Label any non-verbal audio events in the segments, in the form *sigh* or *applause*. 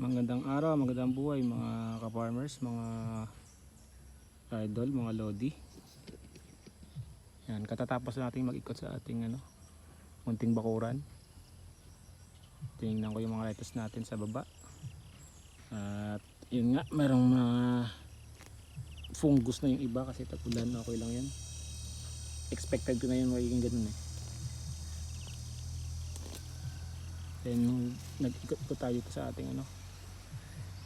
Magandang araw, magandang buhay mga ka-farmers, mga idol, mga lodi. Yan, katatapos nating mag-ikot sa ating ano, munting bakuran. Tingnan ko yung mga lettuce natin sa baba. At yun nga, merong mga fungus na yung iba kasi tagulan, okay lang yan. Expected ko na yun magiging ganun eh. Then nag-ikot ko tayo sa ating ano,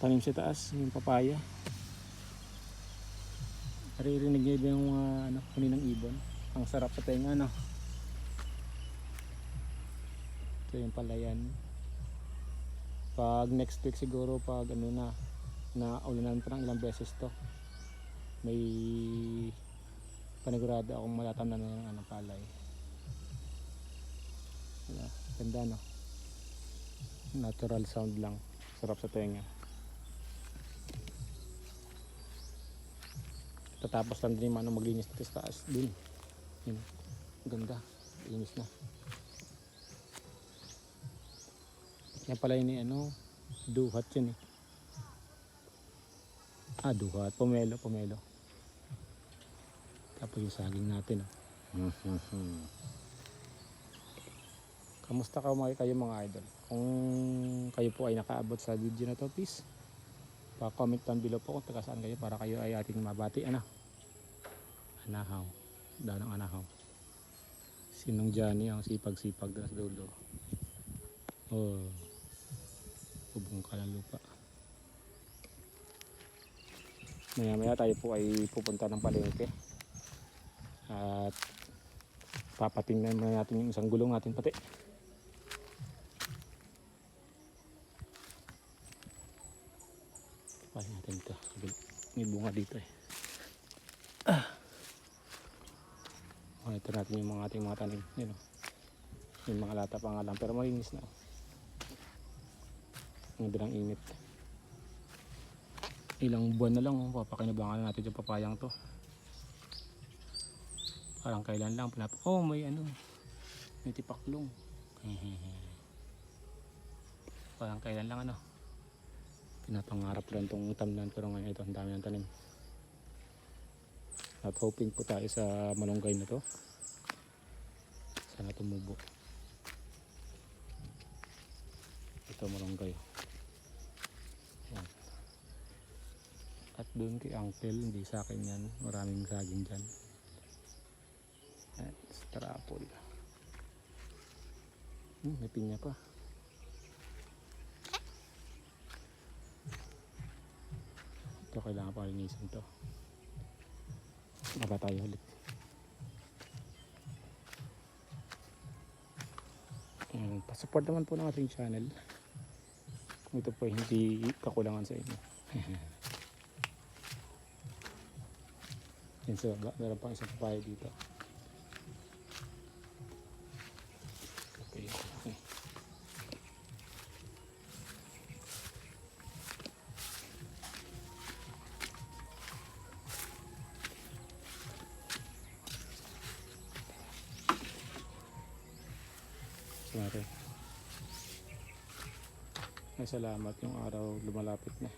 tanim sa taas, yung papaya. Naririnig niyo ba yung mga ano, huni ng ibon? Ang sarap sa tenga, no? Ito yung palayan. Pag next week siguro, pag ano na, na ulanan pa ng ilang beses to, may panigurado akong malatamnan na ng ano, palay. Wala, ganda no? Natural sound lang. Sarap sa tenga. Tatapos lang din yung ano maglinis dito sa taas din. Yun. Ganda. Linis na. Yan pala yun ano, duhat yun eh. Ah, duhat. Pomelo, pomelo. Tapos yung saging natin. Oh. Kamusta ka mga kayo mga idol? Kung kayo po ay nakaabot sa video na to, please pa-comment down below po kung taga saan kayo para kayo ay ating mabati. Ano? Anahaw. Daw ng anahaw. Sinong Johnny ang sipag-sipag na sa dulo oh ubong ka ng lupa. Maya maya tayo po ay pupunta ng palengke. At papatingnan muna natin yung isang gulong natin pati Pahin natin ito. May bunga dito eh. Ah. Monitor natin yung mga ating mga tanim. Yun o. Yung mga lata pa nga lang. Pero malinis na. Ang bilang init. Ilang buwan na lang. Oh. Papakinabangan na natin yung papayang to. Parang kailan lang. Pinap oh may ano. May tipaklong. *laughs* Parang kailan lang ano pinapangarap lang itong tamnan pero ngayon ito ang dami ng tanim. At hoping po tayo sa malunggay na to. Sana tumubo. Ito malunggay. Yan. at doon kay uncle hindi sa akin yan. Maraming saging dyan. At strapple hmm, may pinya pa ito kailangan pa linisin to. Baba tayo ulit. Um, pasupport naman po ng ating channel. Kung ito po hindi kakulangan sa inyo. *laughs* Yan sa baba meron pang isang papaya dito natin. Ay salamat yung araw lumalapit na.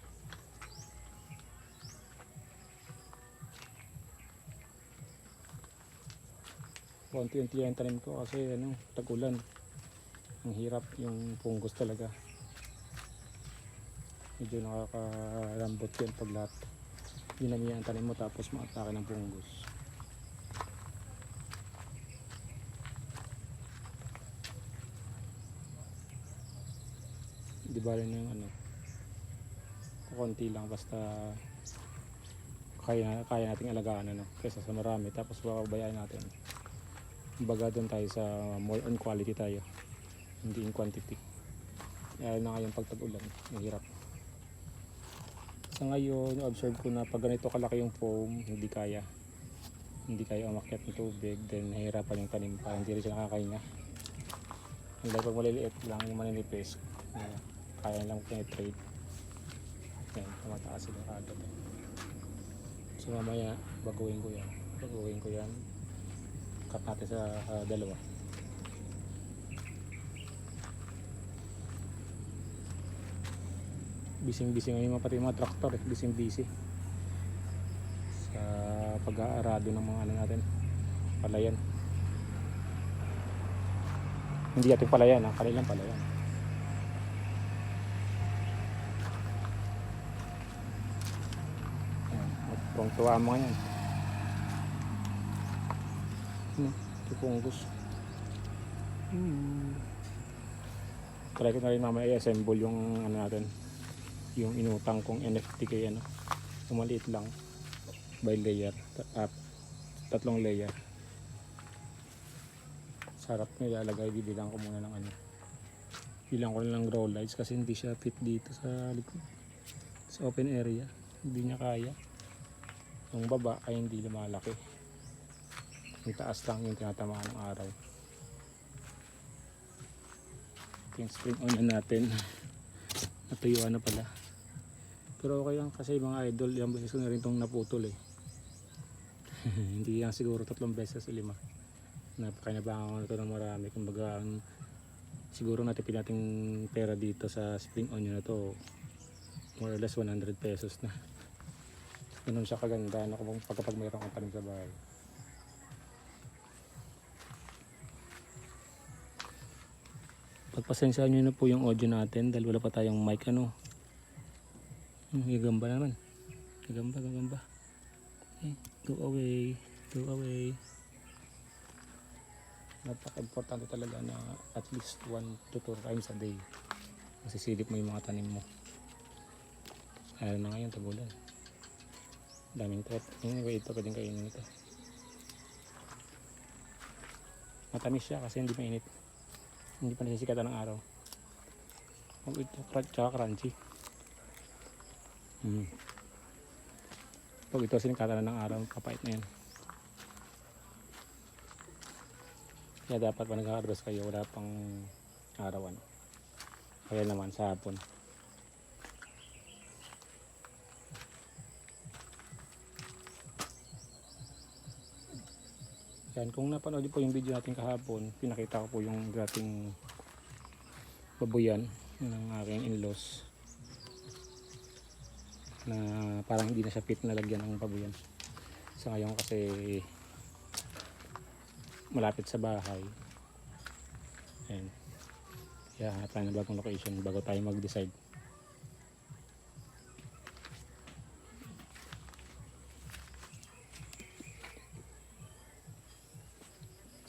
Konti-unti yung tanim ko kasi ano, tagulan. Ang hirap yung punggos talaga. Medyo nakakalambot yun pag lahat dinamihan ang tanim mo tapos maatake ng punggos. Di bali na yung ano konti lang basta kaya, kaya nating alagaan ano kaysa sa marami. Tapos bababayaan natin. Baga doon tayo sa more on quality tayo hindi in quantity. Lalo na ngayon pag tag-ulan mahirap sa ngayon observe ko na pag ganito kalaki yung foam hindi kaya. Hindi kaya umakyat ng tubig then nahihirapan yung tanim pa hindi rin siya nakakahinga. Hindi pag maliliit lang yung maninipis uh, kaya lang penetrate yan tumataas sila agad eh. so mamaya baguhin ko yan baguhin ko yan cut natin sa ah, dalawa Bising-bising ngayon mga pati mga traktor eh. Bising-busy. Sa pag-aarado ng mga ano natin. Palayan. Hindi ating palayan ha. Kanilang palayan. Magpong tuwa yan. Hmm. Ito pong gusto. Hmm. Try ko na rin mamaya i-assemble yung ano natin. Yung inutang kong NFT kay ano. Yung maliit lang. By layer. Ta- ah, tatlong layer. Sarap nyo ilalagay. Bibilang ko muna ng ano. Bilang ko na lang grow lights kasi hindi siya fit dito sa likod. Sa open area. Hindi niya kaya. Yung baba ay hindi lumalaki. Yung taas lang yung tinatamaan ng araw. Ito yung spring on natin. *laughs* Natuyuan na pala. Pero okay lang kasi mga idol, yung beses ko na rin itong naputol eh. *laughs* Hindi yan siguro tatlong beses o lima. Napakinabangan ko na ito ng marami. Kumbaga, ang- siguro natipid nating pera dito sa spring onion na to more or less 100 pesos na. Ganun siya kaganda na kung pagkapag mayroon kang tanim sa bahay. Pagpasensyahan nyo na po yung audio natin dahil wala pa tayong mic ano. Hmm, gagamba naman. Gagamba, gagamba. Okay, go away. Go away. Napaka-importante talaga na at least 1 to 2 times a day. Masisilip mo yung mga tanim mo. Ayaw na ngayon, tagulan. Daming trap. Anyway, ito pwedeng kainin ito. Matamis siya kasi hindi mainit. Hindi pa nasisikatan ng araw. Oh, ito, tsaka crunchy. Mm. Pag ito sinikatan ng araw, kapait na yan. Kaya dapat pa nag-harvest kayo, wala pang arawan. Kaya naman sa hapon. Yan, kung napanood po yung video natin kahapon, pinakita ko po yung dating babuyan ng aking in-laws na parang hindi na siya fit na lagyan ng babuyan. So ngayon kasi malapit sa bahay. Kaya hanap tayo ng bagong location bago tayo mag-decide.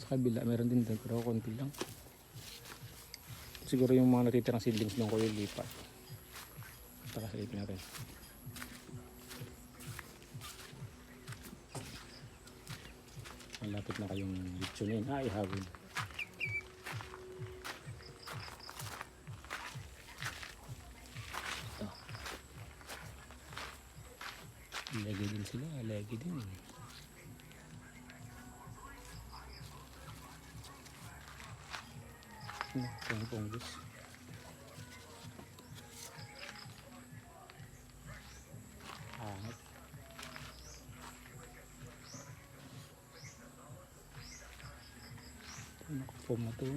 Sa kabila, meron din doon pero konti lang. Siguro yung mga natitirang seedlings doon ko yung lipat. Tara, silipin natin. Malapit na kayong litsunin. Ah, ihawin. Lagi din sila, lagi din. Ano, kung punggis. Hangat. Naku, mo to.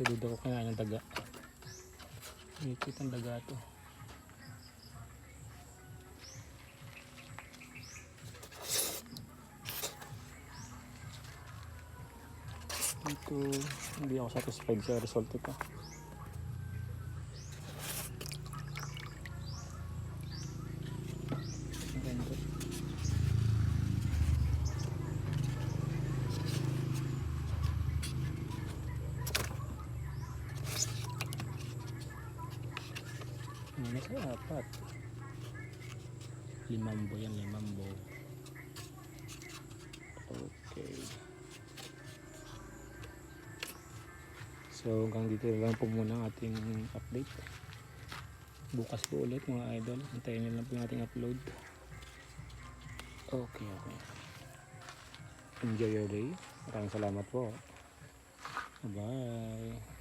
Tulid ako kinain ng daga. Ikit ang daga to. Ito, hindi ako satisfied sa result ito. Ganda. Ano apat? Limambo yan, limambo. Okay. So hanggang dito lang po muna ang ating update. Bukas po ulit mga idol. Antayin nyo lang po yung ating upload. Okay, okay. Enjoy your day. Maraming salamat po. Bye.